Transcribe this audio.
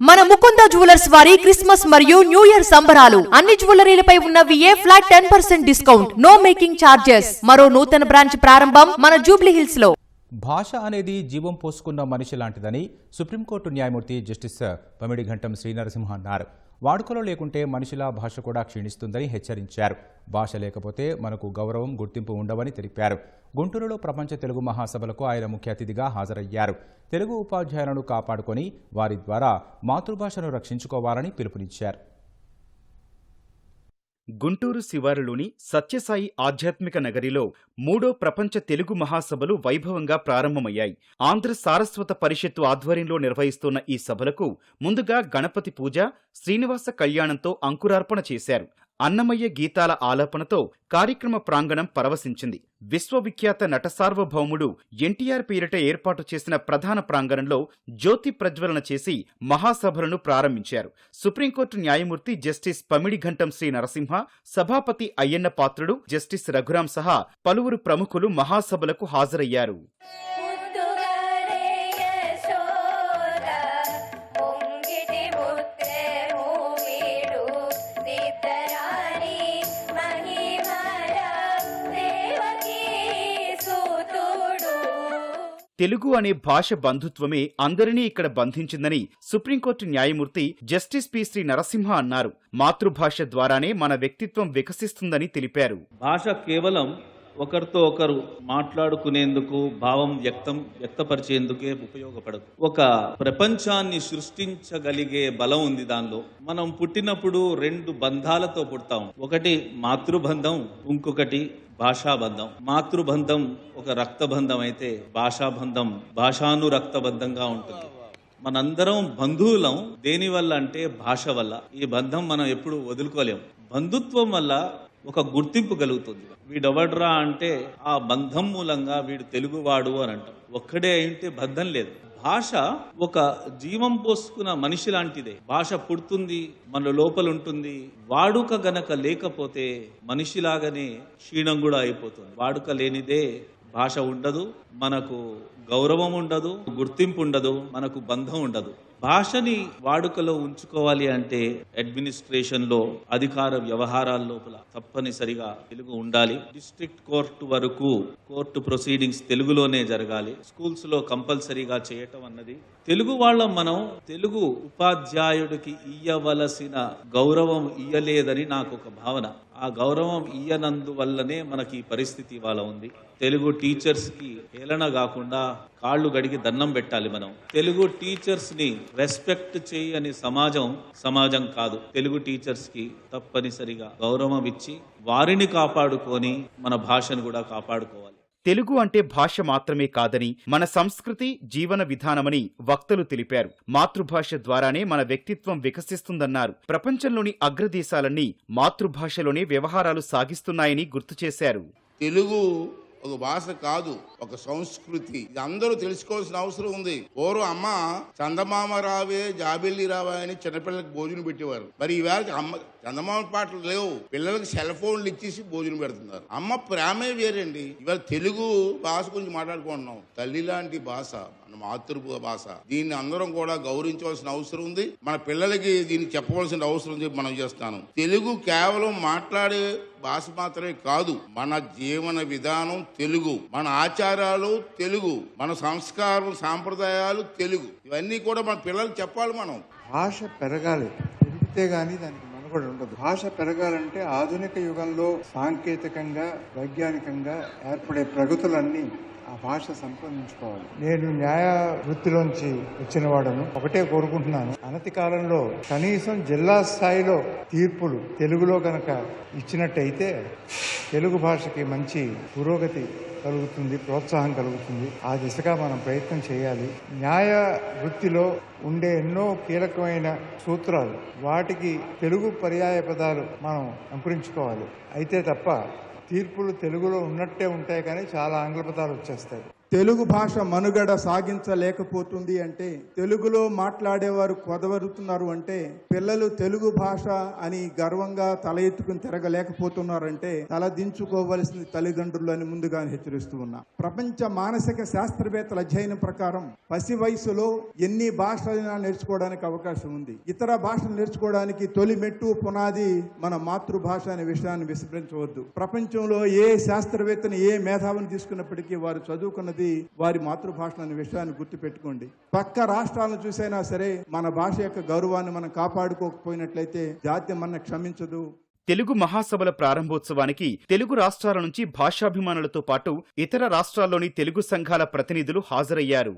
మన ముకుంద జ్యువెలర్స్ వారి క్రిస్మస్ మరియు న్యూ ఇయర్ సంబరాలు. అన్ని జ్యువెలరీలపై ఉన్న VA flat ten percent discount. No making charges. మరో నూతన బ్రాంచ్ ప్రారంభం మన జూబ్లీ హిల్స్లో భాష అనేది జీవం పోసుకున్న మనిషి లాంటిదని సుప్రీంకోర్టు న్యాయమూర్తి జస్టిస్ పమిడి ఘంటం శ్రీనరసింహ అన్నారు. వాడుకలో లేకుంటే మనిషిలా భాష కూడా క్షీణిస్తుందని హెచ్చరించారు. భాష లేకపోతే మనకు గౌరవం గుర్తింపు ఉండవని తెలిపారు. గుంటూరులో ప్రపంచ తెలుగు మహాసభలకు ఆయన ముఖ్య అతిథిగా హాజరయ్యారు. తెలుగు ఉపాధ్యాయులను కాపాడుకొని వారి ద్వారా మాతృభాషను రక్షించుకోవాలని పిలుపునిచ్చారు. గుంటూరు శివారులోని సత్యసాయి ఆధ్యాత్మిక నగరిలో మూడో ప్రపంచ తెలుగు మహాసభలు వైభవంగా ప్రారంభమయ్యాయి. ఆంధ్ర సారస్వత పరిషత్తు ఆధ్వర్యంలో నిర్వహిస్తున్న ఈ సభలకు ముందుగా గణపతి పూజ శ్రీనివాస కళ్యాణంతో అంకురార్పణ చేశారు. అన్నమయ్య గీతాల ఆలాపనతో కార్యక్రమ ప్రాంగణం పరవశించింది. విశ్వవిఖ్యాత నట సార్వభౌముడు ఎన్టీఆర్ పేరిట ఏర్పాటు చేసిన ప్రధాన ప్రాంగణంలో జ్యోతి ప్రజ్వలన చేసి మహాసభలను ప్రారంభించారు. సుప్రీంకోర్టు న్యాయమూర్తి జస్టిస్ పమిడి ఘంటం శ్రీ నరసింహ సభాపతి అయ్యన్న పాత్రుడు జస్టిస్ రఘురాం సహా పలువురు ప్రముఖులు మహాసభలకు హాజరయ్యారు. తెలుగు అనే భాష బంధుత్వమే అందరినీ ఇక్కడ బంధించిందని సుప్రీంకోర్టు న్యాయమూర్తి జస్టిస్ పి శ్రీ నరసింహ అన్నారు. మాతృభాష ద్వారానే మన వ్యక్తిత్వం వికసిస్తుందని తెలిపారు. భాష కేవలం ఒకరితో ఒకరు మాట్లాడుకునేందుకు భావం వ్యక్తం వ్యక్తపరిచేందుకే ఉపయోగపడదు. ఒక ప్రపంచాన్ని సృష్టించగలిగే బలం ఉంది దానిలో. మనం పుట్టినప్పుడు రెండు బంధాలతో పుడతాం. ఒకటి మాతృబంధం ఇంకొకటి భాషాబంధం. మాతృబంధం ఒక రక్తబంధం అయితే భాషాబంధం భాషానురక్తబంధంగా ఉంటుంది. మనందరం బంధువులం. దేని వల్ల అంటే భాష వల్ల. ఈ బంధం మనం ఎప్పుడు వదులుకోలేం. బంధుత్వం వల్ల ఒక గుర్తింపు కలుగుతుంది. వీడెవడ్రా అంటే ఆ బంధం మూలంగా వీడు తెలుగువాడు అని అంటాం. ఒక్కడే అయింటే బంధం లేదు. భాష ఒక జీవం పోసుకున్న మనిషి లాంటిదే. భాష పుడుతుంది మన లోపల ఉంటుంది. వాడుక గనక లేకపోతే మనిషిలాగానే క్షీణం కూడా అయిపోతుంది. వాడుక లేనిదే భాష ఉండదు మనకు గౌరవం ఉండదు గుర్తింపు ఉండదు మనకు బంధం ఉండదు. భాషని వాడుకలో ఉంచుకోవాలి అంటే అడ్మినిస్ట్రేషన్లో అధికార వ్యవహారాల లోపల తప్పనిసరిగా తెలుగు ఉండాలి. డిస్ట్రిక్ట్ కోర్టు వరకు కోర్టు ప్రొసీడింగ్స్ తెలుగులోనే జరగాలి. స్కూల్స్లో కంపల్సరీగా చేయటం అన్నది తెలుగు వాళ్ళం మనం తెలుగు ఉపాధ్యాయుడికి ఇయ్యవలసిన గౌరవం ఇయ్యలేదని నాకు ఒక భావన. ఆ గౌరవం ఇయ్యనందువల్లనే మనకి ఈ పరిస్థితి ఇవాళ ఉంది. తెలుగు టీచర్స్కి హేళన కాకుండా కాళ్ళు గడిగి దండం పెట్టాలి మనం. తెలుగు టీచర్స్ని రెస్పెక్ట్ చేయని సమాజం సమాజం కాదు. తెలుగు టీచర్స్కి తప్పనిసరిగా గౌరవం ఇచ్చి వారిని కాపాడుకొని మన భాషను కూడా కాపాడుకోవాలి. తెలుగు అంటే భాష మాత్రమే కాదని మన సంస్కృతి జీవన విధానమని వక్తలు తెలిపారు. మాతృభాష ద్వారానే మన వ్యక్తిత్వం వికసిస్తుందన్నారు. ప్రపంచంలోని అగ్రదేశాలన్నీ మాతృభాషలోనే వ్యవహారాలు సాగిస్తున్నాయని గుర్తు చేశారు. తెలుగు ఒక భాష కాదు ఒక సంస్కృతి. ఇది అందరూ తెలుసుకోవాల్సిన అవసరం ఉంది. పూర్వం అమ్మ చందమామ రావే జాబిల్లి రావా అని చిన్నపిల్లలకు భోజనం పెట్టేవారు. మరి ఈవేళ అమ్మ చందమామ పాటలు లేవు. పిల్లలకు సెల్ ఫోన్లు ఇచ్చేసి భోజనం పెడుతున్నారు. అమ్మ ప్రేమే వేరండి. ఇవాళ తెలుగు భాష గురించి మాట్లాడుకుంటున్నాం. తల్లి లాంటి భాష మన మాతృ భాష. దీన్ని అందరం కూడా గౌరవించవలసిన అవసరం ఉంది. మన పిల్లలకి దీన్ని చెప్పవలసిన అవసరం ఉంది మనం చేస్తాను. తెలుగు కేవలం మాట్లాడే భాష మాత్రమే కాదు మన జీవన విధానం తెలుగు. మన ఆచారాలు తెలుగు. మన సంస్కారం సాంప్రదాయాలు తెలుగు. ఇవన్నీ కూడా మన పిల్లలకు చెప్పాలి మనం. భాష పెరగాలి. పెరిగితే గానీ దానికి మనుగడ ఉండదు. భాష పెరగాలంటే ఆధునిక యుగంలో సాంకేతికంగా వైజ్ఞానికంగా ఏర్పడే ప్రగతులన్నీ ఆ భాష సంపాదించుకోవాలి. నేను న్యాయ వృత్తిలోంచి వచ్చిన వాడను. ఒకటే కోరుకుంటున్నాను. అనతి కాలంలో కనీసం జిల్లా స్థాయిలో తీర్పులు తెలుగులో కనుక ఇచ్చినట్టయితే తెలుగు భాషకి మంచి పురోగతి కలుగుతుంది ప్రోత్సాహం కలుగుతుంది. ఆ దిశగా మనం ప్రయత్నం చేయాలి. న్యాయ వృత్తిలో ఉండే ఎన్నో కీలకమైన సూత్రాలు వాటికి తెలుగు పర్యాయ పదాలు మనం అంకురించుకోవాలి. అయితే తప్ప తీర్పులు తెలుగులో ఉన్నట్టే ఉంటాయి కానీ చాలా ఆంగ్ల పదాలు వచ్చేస్తాయి. తెలుగు భాష మనుగడ సాగించలేకపోతుంది అంటే తెలుగులో మాట్లాడేవారు కొదవరుతున్నారు అంటే పిల్లలు తెలుగు భాష అని గర్వంగా తల ఎత్తుకుని తిరగలేకపోతున్నారంటే తల దించుకోవలసింది తల్లిదండ్రులు అని ముందుగా హెచ్చరిస్తూ ఉన్నా. ప్రపంచ మానసిక శాస్త్రవేత్తల అధ్యయనం ప్రకారం పసి వయసులో ఎన్ని భాషలైనా నేర్చుకోవడానికి అవకాశం ఉంది. ఇతర భాషలు నేర్చుకోవడానికి తొలి మెట్టు పునాది మన మాతృభాష అనే విషయాన్ని విస్మరించవద్దు ప్రపంచంలో ఏ శాస్త్రవేత్తని ఏ మేధావిని తీసుకున్నప్పటికీ వారు చదువుకున్న చదువుకున్నది వారి మాతృభాష అనే విషయాన్ని గుర్తుపెట్టుకోండి. పక్క రాష్ట్రాలను చూసైనా సరే మన భాష యొక్క గౌరవాన్ని మనం కాపాడుకోకపోయినట్లయితే జాతి మన క్షమించదు. తెలుగు మహాసభల ప్రారంభోత్సవానికి తెలుగు రాష్ట్రాల నుంచి భాషాభిమానులతో పాటు ఇతర రాష్ట్రాల్లోని తెలుగు సంఘాల ప్రతినిధులు హాజరయ్యారు.